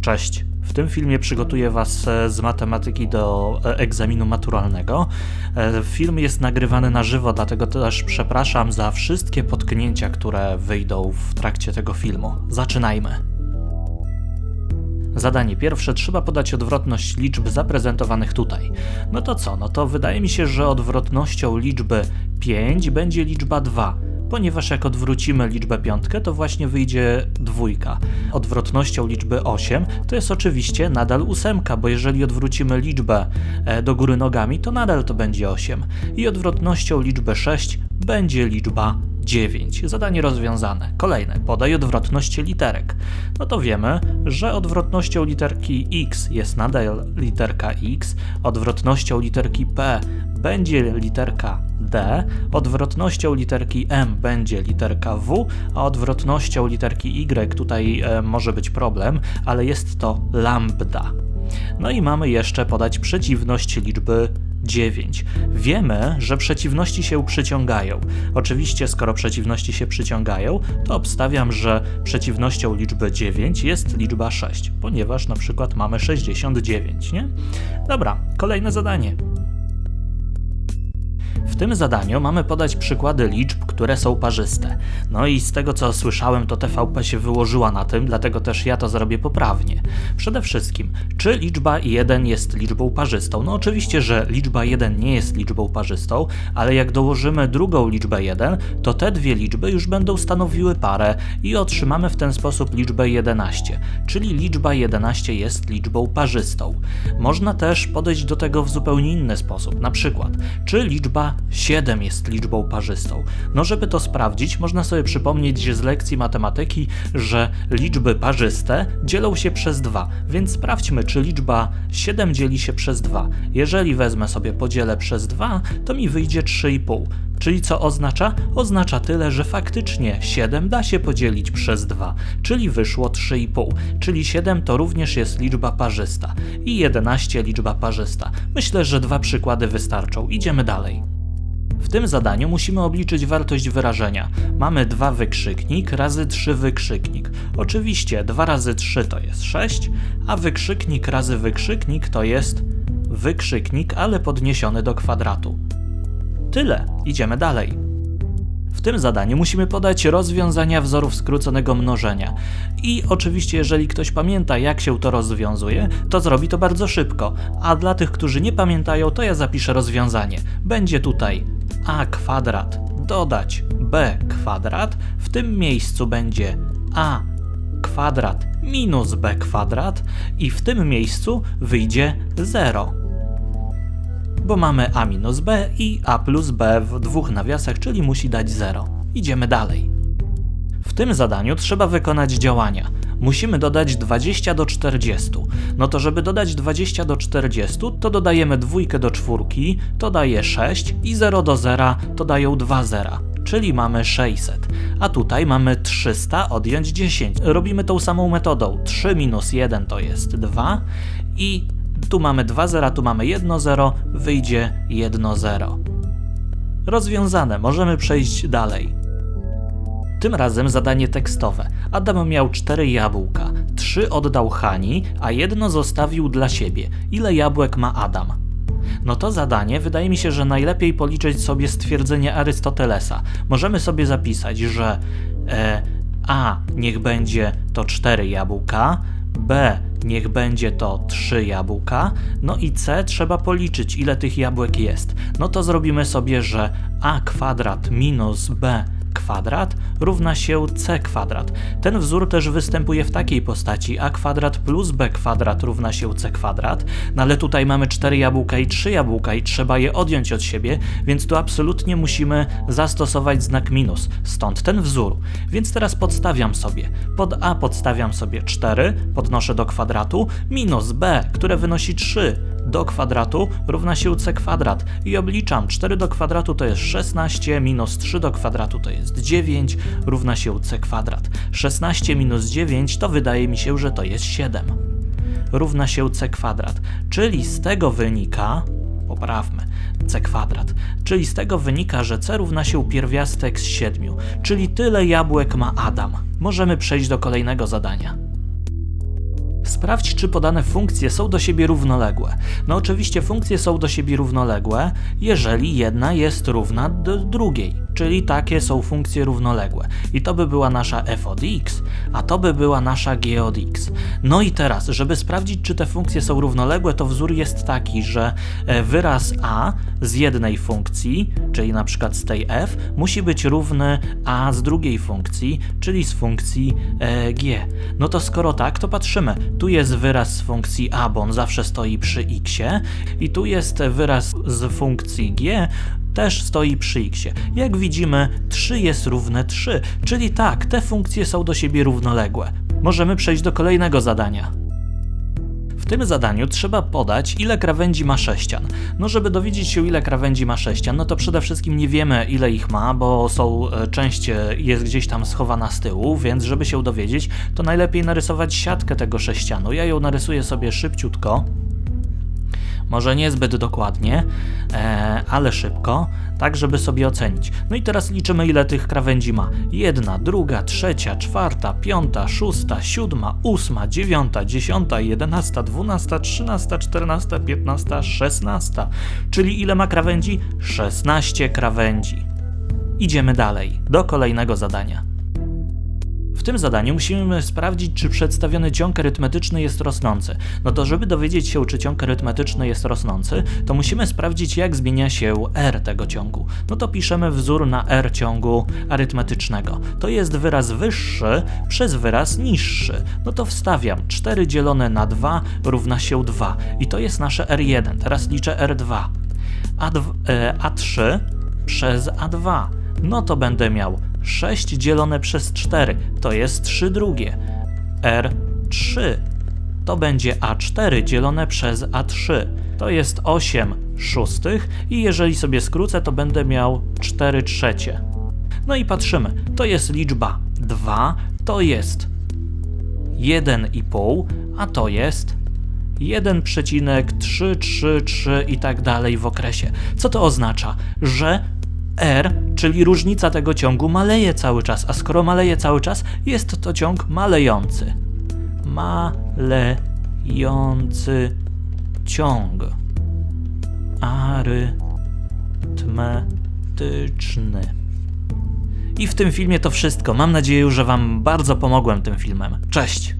Cześć. W tym filmie przygotuję Was e, z matematyki do e, egzaminu maturalnego. E, Film jest nagrywany na żywo, dlatego też przepraszam za wszystkie potknięcia, które wyjdą w trakcie tego filmu. Zaczynajmy. Zadanie pierwsze, trzeba podać odwrotność liczb zaprezentowanych tutaj. No to co? No to wydaje mi się, że odwrotnością liczby 5 będzie liczba 2 ponieważ jak odwrócimy liczbę piątkę, to właśnie wyjdzie dwójka. Odwrotnością liczby 8 to jest oczywiście nadal ósemka, bo jeżeli odwrócimy liczbę e, do góry nogami, to nadal to będzie 8. I odwrotnością liczby 6 będzie liczba 9. Zadanie rozwiązane. Kolejne. Podaj odwrotność literek. No to wiemy, że odwrotnością literki x jest nadal literka x, odwrotnością literki p będzie literka D, odwrotnością literki M będzie literka W, a odwrotnością literki Y tutaj e, może być problem, ale jest to lambda. No i mamy jeszcze podać przeciwność liczby 9. Wiemy, że przeciwności się przyciągają. Oczywiście, skoro przeciwności się przyciągają, to obstawiam, że przeciwnością liczby 9 jest liczba 6, ponieważ na przykład mamy 69, nie? Dobra, kolejne zadanie. W tym zadaniu mamy podać przykłady liczb, które są parzyste. No i z tego co słyszałem, to TVP się wyłożyła na tym, dlatego też ja to zrobię poprawnie. Przede wszystkim, czy liczba 1 jest liczbą parzystą? No oczywiście, że liczba 1 nie jest liczbą parzystą, ale jak dołożymy drugą liczbę 1, to te dwie liczby już będą stanowiły parę i otrzymamy w ten sposób liczbę 11, czyli liczba 11 jest liczbą parzystą. Można też podejść do tego w zupełnie inny sposób, na przykład, czy liczba 7 jest liczbą parzystą. No, żeby to sprawdzić, można sobie przypomnieć z lekcji matematyki, że liczby parzyste dzielą się przez 2, więc sprawdźmy, czy liczba 7 dzieli się przez 2. Jeżeli wezmę sobie podzielę przez 2, to mi wyjdzie 3,5. Czyli co oznacza? Oznacza tyle, że faktycznie 7 da się podzielić przez 2, czyli wyszło 3,5. Czyli 7 to również jest liczba parzysta i 11 liczba parzysta. Myślę, że dwa przykłady wystarczą. Idziemy dalej. Tym zadaniu musimy obliczyć wartość wyrażenia. Mamy 2 wykrzyknik razy 3 wykrzyknik. Oczywiście 2 razy 3 to jest 6, a wykrzyknik razy wykrzyknik to jest wykrzyknik, ale podniesiony do kwadratu. Tyle, idziemy dalej. W tym zadaniu musimy podać rozwiązania wzorów skróconego mnożenia. I oczywiście, jeżeli ktoś pamięta, jak się to rozwiązuje, to zrobi to bardzo szybko. A dla tych, którzy nie pamiętają, to ja zapiszę rozwiązanie. Będzie tutaj a kwadrat dodać b kwadrat. W tym miejscu będzie a kwadrat minus b kwadrat i w tym miejscu wyjdzie 0 bo mamy a minus b i a plus b w dwóch nawiasach, czyli musi dać 0. Idziemy dalej. W tym zadaniu trzeba wykonać działania. Musimy dodać 20 do 40. No to żeby dodać 20 do 40, to dodajemy dwójkę do czwórki, to daje 6 i 0 do 0 to dają 2 zera czyli mamy 600. A tutaj mamy 300 odjąć 10. Robimy tą samą metodą. 3 minus 1 to jest 2 i tu mamy 2 zera, tu mamy 1 0, wyjdzie 1 0. Rozwiązane, możemy przejść dalej. Tym razem zadanie tekstowe. Adam miał 4 jabłka, 3 oddał Hani, a jedno zostawił dla siebie. Ile jabłek ma Adam? No to zadanie wydaje mi się, że najlepiej policzyć sobie stwierdzenie Arystotelesa. Możemy sobie zapisać, że e, A niech będzie to 4 jabłka, B niech będzie to 3 jabłka, no i C trzeba policzyć ile tych jabłek jest. No to zrobimy sobie, że a kwadrat minus b kwadrat równa się c kwadrat. Ten wzór też występuje w takiej postaci a kwadrat plus b kwadrat równa się c kwadrat, no ale tutaj mamy 4 jabłka i 3 jabłka i trzeba je odjąć od siebie, więc tu absolutnie musimy zastosować znak minus, stąd ten wzór. Więc teraz podstawiam sobie. Pod a podstawiam sobie 4, podnoszę do kwadratu, minus b, które wynosi 3, do kwadratu równa się c kwadrat i obliczam 4 do kwadratu to jest 16 minus 3 do kwadratu to jest 9 równa się c kwadrat. 16 minus 9 to wydaje mi się, że to jest 7 równa się c kwadrat, czyli z tego wynika poprawmy, c kwadrat. Czyli z tego wynika, że c równa się pierwiastek z 7, czyli tyle jabłek ma Adam. Możemy przejść do kolejnego zadania. Sprawdź, czy podane funkcje są do siebie równoległe. No oczywiście funkcje są do siebie równoległe, jeżeli jedna jest równa do drugiej, czyli takie są funkcje równoległe. I to by była nasza f od x, a to by była nasza g od x. No i teraz, żeby sprawdzić, czy te funkcje są równoległe, to wzór jest taki, że e, wyraz a z jednej funkcji, czyli na przykład z tej f, musi być równy a z drugiej funkcji, czyli z funkcji e, g. No to skoro tak, to patrzymy. Tu jest wyraz z funkcji a, bo on zawsze stoi przy x, i tu jest wyraz z funkcji g, też stoi przy x. Jak widzimy, 3 jest równe 3, czyli tak, te funkcje są do siebie równoległe. Możemy przejść do kolejnego zadania. W tym zadaniu trzeba podać, ile krawędzi ma sześcian. No, żeby dowiedzieć się, ile krawędzi ma sześcian, no to przede wszystkim nie wiemy, ile ich ma, bo są e, część e, jest gdzieś tam schowana z tyłu, więc żeby się dowiedzieć, to najlepiej narysować siatkę tego sześcianu. Ja ją narysuję sobie szybciutko. Może niezbyt dokładnie, e, ale szybko, tak żeby sobie ocenić. No i teraz liczymy, ile tych krawędzi ma. Jedna, druga, trzecia, czwarta, piąta, szósta, siódma, ósma, dziewiąta, dziesiąta, jedenasta, dwunasta, trzynasta, czternasta, piętnasta, szesnasta. Czyli ile ma krawędzi? 16 krawędzi. Idziemy dalej, do kolejnego zadania. W tym zadaniu musimy sprawdzić, czy przedstawiony ciąg arytmetyczny jest rosnący. No to żeby dowiedzieć się, czy ciąg arytmetyczny jest rosnący, to musimy sprawdzić, jak zmienia się r tego ciągu. No to piszemy wzór na r ciągu arytmetycznego. To jest wyraz wyższy przez wyraz niższy. No to wstawiam 4 dzielone na 2 równa się 2. I to jest nasze r1. Teraz liczę r2. A2, e, A3 przez A2. No to będę miał 6 dzielone przez 4 to jest 3 drugie. R3 to będzie A4 dzielone przez A3 to jest 8 szóstych i jeżeli sobie skrócę to będę miał 4 trzecie. No i patrzymy, to jest liczba 2, to jest 1,5, a to jest 1,333 i tak dalej w okresie. Co to oznacza? Że R, czyli różnica tego ciągu, maleje cały czas, a skoro maleje cały czas, jest to ciąg malejący. Malejący ciąg arytmetyczny. I w tym filmie to wszystko. Mam nadzieję, że Wam bardzo pomogłem tym filmem. Cześć!